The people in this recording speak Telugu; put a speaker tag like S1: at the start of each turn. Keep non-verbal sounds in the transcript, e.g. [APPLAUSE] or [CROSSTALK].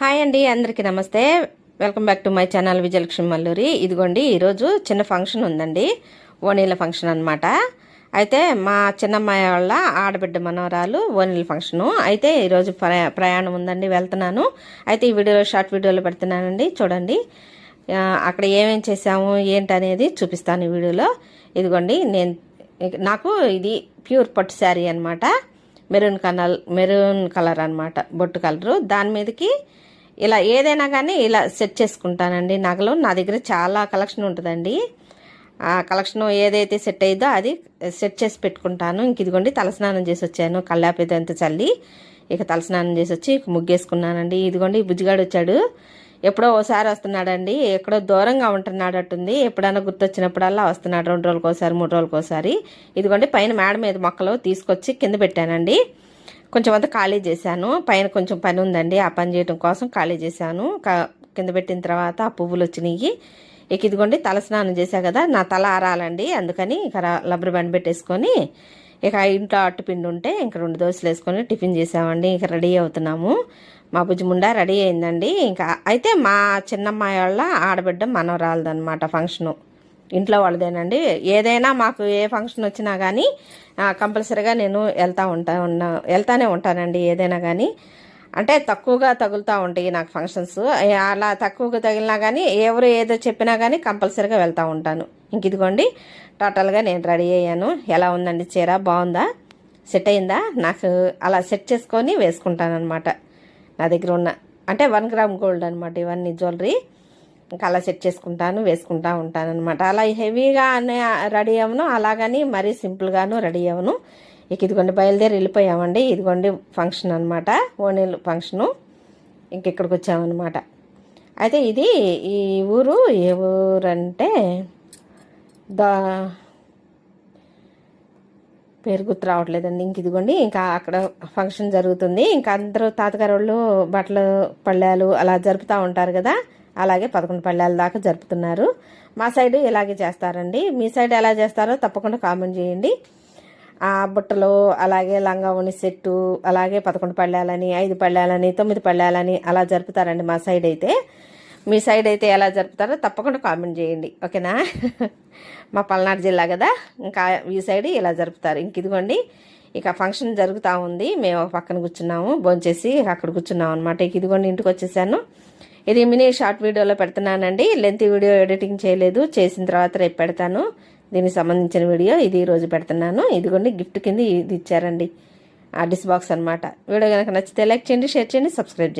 S1: హాయ్ అండి అందరికీ నమస్తే. Welcome back to my channel Vijayalakshmi Malluri. ఇదిగోండి ఈరోజు చిన్న ఫంక్షన్ ఉందండి. ఓనీల ఫంక్షన్ అనమాట అయితే మా చిన్నమ్మాయి వాళ్ళ ఆడబిడ్డ మనవరాలు ఓనీల ఫంక్షను. అయితే ఈరోజు ప్రయాణం ఉందండి వెళ్తున్నాను. అయితే ఈ వీడియోలో షార్ట్ వీడియోలో పెడుతున్నానండి చూడండి. అక్కడ ఏమేం చేసాము ఏంటి అనేది చూపిస్తాను ఈ వీడియోలో. ఇదిగోండి నేను నాకు ఇది ప్యూర్ పట్టు శారీ అనమాట మెరూన్ కలర్ మెరూన్ కలర్ అనమాట బొట్టు కలరు. దాని మీదకి ఇలా ఏదైనా కానీ ఇలా సెట్ చేసుకుంటానండి నగలు. నా దగ్గర చాలా కలెక్షన్ ఉంటుందండి. ఆ కలెక్షన్ ఏదైతే సెట్ అయ్యిందో అది సెట్ చేసి పెట్టుకుంటాను. ఇంక ఇదిగోండి తలస్నానం చేసి వచ్చాను. కళ్ళాపేదంతా చల్లి ఇక తలస్నానం చేసి వచ్చి ఇక ముగ్గేసుకున్నానండి. ఇదిగోండి బుజ్జిగాడు వచ్చాడు. ఎప్పుడో ఓసారి వస్తున్నాడండి. ఎక్కడో దూరంగా ఉంటున్నాడట్టుంది ఎప్పుడైనా గుర్తొచ్చినప్పుడల్లా వస్తున్నాడు. రెండు రోజులకోసారి మూడు రోజులకోసారి. ఇదిగోండి పైన మేడ మీద మొక్కలు తీసుకొచ్చి కింద పెట్టానండి. కొంచెం అంతా ఖాళీ చేశాను. పైన కొంచెం పని ఉందండి. ఆ పని చేయడం కోసం ఖాళీ చేశాను. కింద పెట్టిన తర్వాత ఆ పువ్వులు వచ్చినాయి. ఇక ఇదిగోండి తల స్నానం చేశా కదా నా తల ఆరాలండి. అందుకని ఇక ర- రబ్బర్ బ్యాండ్ పెట్టేసుకొని ఇక ఇంట్లో అట్టుపిండి ఉంటే ఇంక రెండు దోశలు వేసుకొని టిఫిన్ చేసామండి ఇంక రెడీ అవుతున్నాము. మా బుజ్జిముండా రెడీ అయిందండి. ఇంకా అయితే మా చిన్నమ్మాయి వాళ్ళ ఆడబిడ్డ మనవరాలదనమాట ఫంక్షను. ఇంట్లో వాళ్ళదేనండి. ఏదైనా మాకు ఏ ఫంక్షన్ వచ్చినా కానీ కంపల్సరీగా నేను వెళ్తా ఉంటా ఉన్నా వెళ్తానే ఉంటానండి ఏదైనా కానీ అంటే తక్కువగా తగులుతూ ఉంటాయి నాకు ఫంక్షన్స్. అలా తక్కువగా తగిలినా కానీ ఎవరు ఏదో చెప్పినా కానీ కంపల్సరీగా వెళ్తూ ఉంటాను. ఇంక ఇదిగోండి టోటల్గా నేను రెడీ అయ్యాను. ఎలా ఉందండి చీర? బాగుందా? సెట్ అయిందా? నాకు అలా సెట్ చేసుకొని వేసుకుంటాను అనమాట నా దగ్గర ఉన్న అంటే వన్ గ్రామ్ గోల్డ్ అనమాట ఇవన్నీ జ్యువెలరీ. ఇంకా అలా సెట్ చేసుకుంటాను వేసుకుంటా ఉంటాను అనమాట అలా హెవీగా రెడీ అవ్వను అలాగని మరీ సింపుల్గాను రెడీ అవ్వను. ఇక ఇదిగోండి బయలుదేరి వెళ్ళిపోయామండి. ఇదిగోండి ఫంక్షన్ అనమాట ఓణీలు ఫంక్షను. ఇంక ఇక్కడికి వచ్చామన్నమాట. అయితే ఇది ఈ ఊరు ఏ ఊరంటే దా పేరు గుర్తు రావట్లేదండి. ఇంక ఇదిగోండి ఇంకా అక్కడ ఫంక్షన్ జరుగుతుంది. ఇంకా అందరూ తాతగారు వాళ్ళు బట్టలు పళ్ళాలు అలా జరుపుతూ ఉంటారు కదా. అలాగే పదకొండు పళ్ళాల దాకా జరుపుతున్నారు. మా సైడ్ ఇలాగే చేస్తారండి. మీ సైడ్ ఎలా చేస్తారో తప్పకుండా కామెంట్ చేయండి. ఆ బుట్టలు అలాగే లంగావని సెట్టు అలాగే పదకొండు పళ్ళాలని ఐదు పళ్ళాలని తొమ్మిది పళ్ళాలని అలా జరుపుతారండి మా సైడ్ అయితే. మీ సైడ్ అయితే ఎలా జరుపుతారో తప్పకుండా కామెంట్ చేయండి. ఓకేనా? [LAUGHS] మా పల్నాడు జిల్లా కదా. ఇంకా ఈ సైడ్ ఇలా జరుపుతారు. ఇంక ఇదిగోండి ఇక ఫంక్షన్ జరుగుతూ ఉంది. మేము ఒక పక్కన కూర్చున్నాము భోంచేసి అక్కడ కూర్చున్నాం అనమాట ఇక ఇదిగోండి ఇంటికి వచ్చేసాను. ఇది మినీ షార్ట్ వీడియోలో పెడుతున్నానండి. లెంత్ వీడియో ఎడిటింగ్ చేయలేదు. చేసిన తర్వాత రేపు పెడతాను. దీనికి సంబంధించిన వీడియో ఇది ఈ రోజు పెడుతున్నాను. ఇదిగోండి గిఫ్ట్ కింద ఇది ఇచ్చారండి. ఆ డిస్ బాక్స్ అనమాట వీడియో కనుక నచ్చితే లైక్ చేయండి షేర్ చేయండి సబ్స్క్రైబ్ చేయండి.